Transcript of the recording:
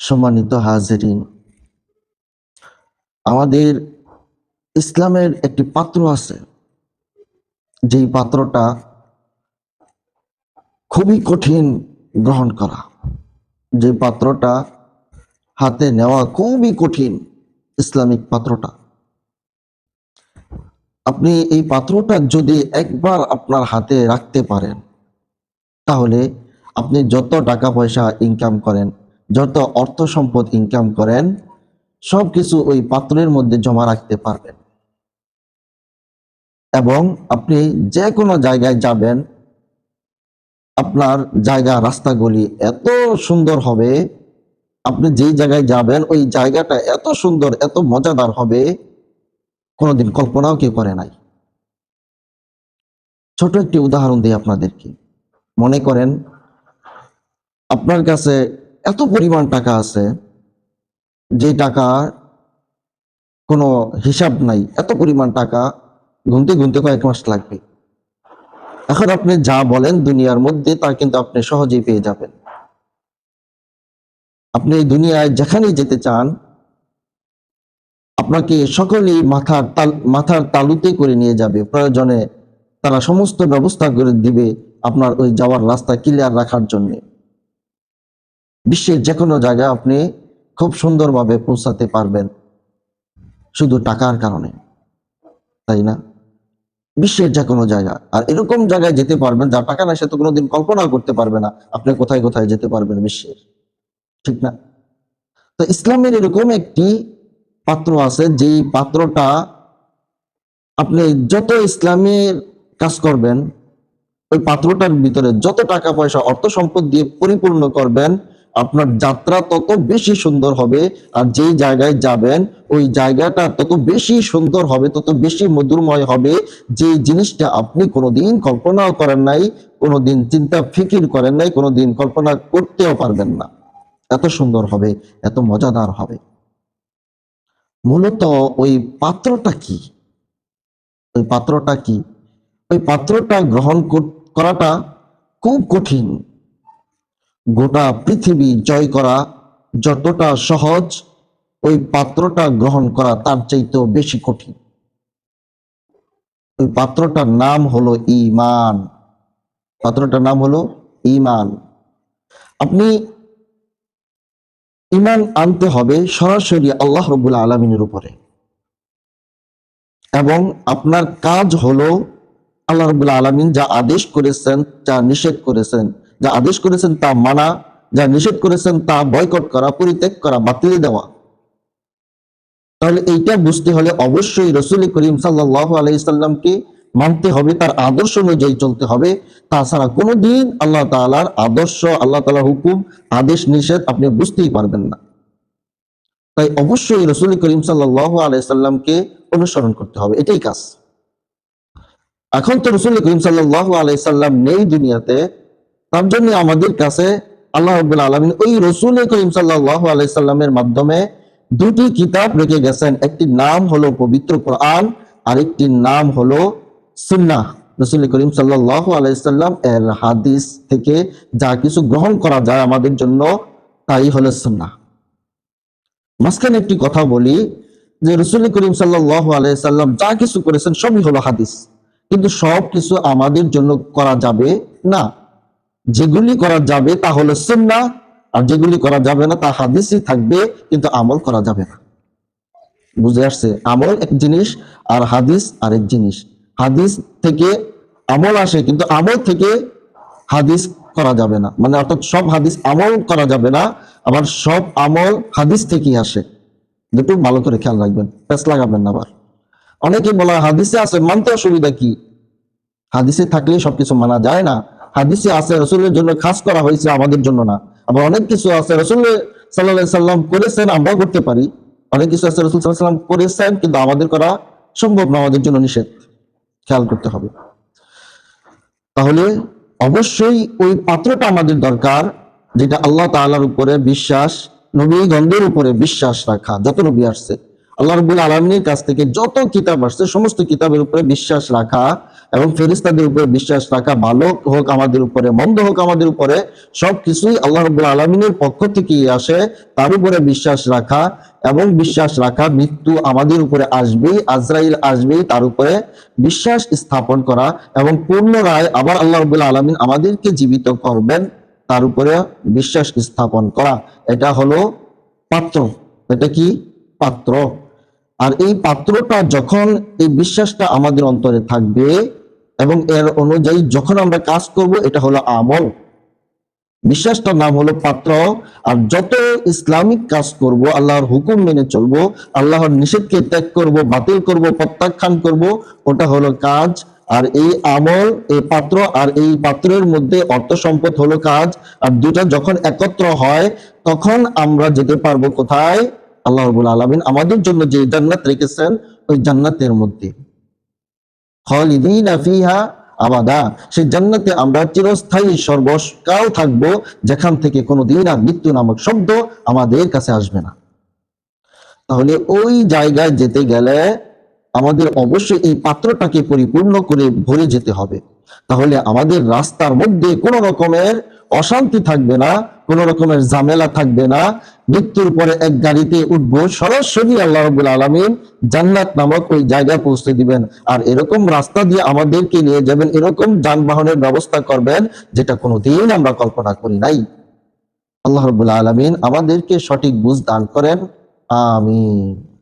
সম্মানিত হাজিরিন, আমাদের ইসলামের একটি পাত্র আছে। যেই পাত্রটা খুবই কঠিন গ্রহণ করা। যে পাত্রটা হাতে নেওয়া খুবই কঠিন ইসলামিক পাত্রটা। আপনি এই পাত্রটা যদি একবার আপনার হাতে রাখতে পারেন, তাহলে আপনি যত টাকা পয়সা ইনকাম করেন যত অর্থ সম্পদ ইনকাম করেন সব কিছু ওই পাত্রের মধ্যে জমা রাখতে পারবেন। এবং আপনি যে কোনো জায়গায় যাবেন, আপনার জায়গা রাস্তাগুলি এত সুন্দর হবে, আপনি যেই জায়গায় যাবেন, ওই জায়গাটা এত সুন্দর, এত মজাদার হবে, কোনোদিন কল্পনাও কেউ করে নাই। ছোট একটি উদাহরণ দিই আপনাদেরকে। মনে করেন, আপনার কাছে এত পরিমাণ টাকা আছে যে টাকা কোনো হিসাব নাই। এত পরিমাণ টাকা গুনতে গুনতে কয়েক মাস লাগবে। এখন আপনি যা বলেন দুনিয়ার মধ্যে, তা কিন্তু আপনি সহজেই পেয়ে যাবেন। আপনি দুনিয়ায় যেখানেই যেতে চান, আপনাকে সকলেই মাথার তাল, মাথার তালুতে করে নিয়ে যাবে। প্রয়োজনে তারা সমস্ত ব্যবস্থা করে দিবে আপনার ওই যাওয়ার রাস্তা ক্লিয়ার রাখার জন্য। বিশ্বের যে কোনো জায়গায় আপনি খুব সুন্দরভাবে পৌঁছাতে পারবেন। শুধু টাকার কারণে। তাই না? বিশ্বের যে কোনো জায়গা আর এরকম জায়গায় যেতে পারবেন যা টাকা না সে তো কোনোদিন কল্পনা করতে পারবে না, আপনি কোথায় কোথায় যেতে পারবেন বিশ্বের। ঠিক না? তো ইসলামের এরকম একটি পাত্র আছে, যেই পাত্রটা আপনি যত ইসলামের কাজ করবেন, ওই পাত্রটার ভিতরে যত টাকা পয়সা অর্থ সম্পদ দিয়ে পরিপূর্ণ করবেন আপনার যাত্রা তত বেশি সুন্দর হবে আর যেই জায়গায় যাবেন, ওই জায়গাটা তত বেশি সুন্দর হবে, তত বেশি মধুরময় হবে। যে জিনিসটা আপনি কোনোদিন কল্পনাও করেন নাই, কোনোদিন চিন্তা ফিকির করেন নাই, কোনোদিন কল্পনা করতেও পারবেন না। এত সুন্দর হবে, এত মজাদার হবে। মূলত ওই পাত্রটা কি? ওই পাত্রটা কি? ওই পাত্রটা গ্রহণ কর- করাটা খুব কঠিন। গোটা পৃথিবী জয় করা যতটা সহজ, ওই পাত্রটা গ্রহণ করা তার চাইতেও বেশি কঠিন। ওই পাত্রটার নাম হলো ইমান পাত্রটার নাম হলো ইমান আপনি ইমান আনতে হবে সরাসরি আল্লাহ রবুল্লা আলমিনের উপরে। এবং আপনার কাজ হলো আল্লাহ রবুল্লা আলমিন যা আদেশ করেছেন, যা নিষেধ করেছেন যা আদেশ করেছেন তা মানা, যা নিষেধ করেছেন তা বয়কট করা, পরিত্যাগ করা, বাতিল দেওয়া। তাহলে এইটা বুঝতে হলে অবশ্যই রসুল করিম সাল্লাহ আলাইসাল্লামকে মানতে হবে, তার আদর্শ অনুযায়ী চলতে হবে। তাছাড়া কোনোদিন আল্লাহ তাআলার আদর্শ, আল্লাহ তাআলার হুকুম, আদেশ, নিষেধ আপনি বুঝতেই পারবেন না। তাই অবশ্যই রসুল করিম সাল্লাহ আলাইসাল্লামকে অনুসরণ করতে হবে, এটাই কাজ। এখন তো রসুল করিম সাল্লাহ আলাইসাল্লাম নেই দুনিয়াতে তার জন্য আমাদের কাছে আল্লাহ রব্বুল আলমিন ওই রসুল করিম সাল্লাহ আলাইসাল্লামের মাধ্যমে দুটি কিতাব রেখে গেছেন। একটি নাম হলো পবিত্র কোরআন আরেকটির নাম হলো সুন্নাহ। রসুল করিম সাল্লাহ আলাইসাল্লাম এর হাদিস থেকে যা কিছু গ্রহণ করা যায় আমাদের জন্য, তাই হলো সুন্নাহ। মাঝখানে একটি কথা বলি যে রসুল করিম সাল্লাহ আলাইসাল্লাম যা কিছু করেছেন সবই হলো হাদিস। কিন্তু সব কিছু আমাদের জন্য করা যাবে না। যেগুলি করা যাবে তা হলো সুন্নাহ, আর যেগুলি করা যাবে না তা হাদিসই থাকবে, কিন্তু আমল করা যাবে না। বুঝে আসছে? আমল এক জিনিস, আর হাদিস আরেক জিনিস। হাদিস থেকে আমল আসে, কিন্তু আমল থেকে হাদিস করা যাবে না। মানে অর্থাৎ সব হাদিস আমল করা যাবে না, আবার সব আমল হাদিস থেকেই আসে। দুটো ভালো করে খেয়াল রাখবেন প্যাস লাগাবেন না আবার। অনেকে বলা হাদিসে আছে, মানতে অসুবিধা কি? হাদিসে থাকলে সবকিছু মানা যায় না। হাদিসে আছে, রসুলের জন্য খাস করা হয়েছে আমাদের জন্য না। আবার অনেক কিছু আছে, রসুল সাল্লাহ সাল্লাম করেছেন, আমরাও করতে পারি। অনেক কিছু আছে, রসুল সাল্লাহ সাল্লাম করেছেন, কিন্তু আমাদের করা সম্ভব না, আমাদের জন্য নিষেধ। খেয়াল করতে হবে। তাহলে অবশ্যই ওই পাত্রটা আমাদের দরকার, যেটা আল্লাহ তাআলার উপরে বিশ্বাস নবী গন্ধের উপরে বিশ্বাস রাখা, যত নবী আসছে। আল্লাহ রবুল আলমীর কাছ থেকে যত কিতাব আসছে, সমস্ত কিতাবের উপরে বিশ্বাস রাখা এবং ফেরিস্তাদের উপরে বিশ্বাস রাখা ভালো হোক আমাদের উপরে, মন্দ হোক আমাদের উপরে, সবকিছুই আল্লাহ রবুল্লা আলমিনের পক্ষ থেকেই আসে, তার উপরে বিশ্বাস রাখা এবং বিশ্বাস রাখা মৃত্যু আমাদের উপরে আসবেই, আজরাইল আসবেই, তার উপরে বিশ্বাস স্থাপন করা এবং পুনরায় আবার আল্লাহ রবুল্লা আলমিন আমাদেরকে জীবিত করবেন, তার উপরে বিশ্বাস স্থাপন করা। এটা হলো পাত্র। এটা কি? পাত্র। আর এই পাত্রটা যখন এই বিশ্বাসটা আমাদের অন্তরে থাকবে এবং এর অনুযায়ী যখন আমরা কাজ করব, এটা হলো আমল। বিশ্বাসটার নাম হলো পাত্র। আর যত ইসলামিক কাজ করব, আল্লাহর হুকুম মেনে চলবো, আল্লাহর নিষেধকে ত্যাগ করব, বাতিল করব, প্রত্যাখ্যান করব, ওটা হলো কাজ। আর এই আমল, এই পাত্র আর এই পাত্রের মধ্যে অর্থ সম্পদ হলো কাজ। আর দুটা যখন একত্র হয়, তখন আমরা যেতে পারব কোথায়? আল্লাহ রবুল আলমিন আমাদের জন্য যে জান্নাত রেখেছেন, ওই জান্নাতের মধ্যে। আবাদা। সেই জান্নাতে আমরা চিরস্থায়ী সর্বকাল থাকব, যেখান থেকে কোনোদিন আর মৃত্যু নামক শব্দ আমাদের কাছে আসবে না। তাহলে ওই জায়গায় যেতে গেলে আমাদের অবশ্যই এই পাত্রটাকে পরিপূর্ণ করে ভরে যেতে হবে। তাহলে আমাদের রাস্তার মধ্যে কোনো রকমের অশান্তি থাকবে না কোনো রকমের ঝামেলা থাকবে না। মৃত্যুর পরে এক গাড়িতে উঠবো, সরাসরি আল্লাহ রবুল আলমিন জান্নাত নামক ওই জায়গায় পৌঁছে দিবেন। আর এরকম রাস্তা দিয়ে আমাদেরকে নিয়ে যাবেন, এরকম যানবাহনের ব্যবস্থা করবেন, যেটা কোনোদিন আমরা কল্পনা করি নাই। আল্লাহ রবুল আলমিন আমাদেরকে সঠিক বুঝ দান করেন। আমিন।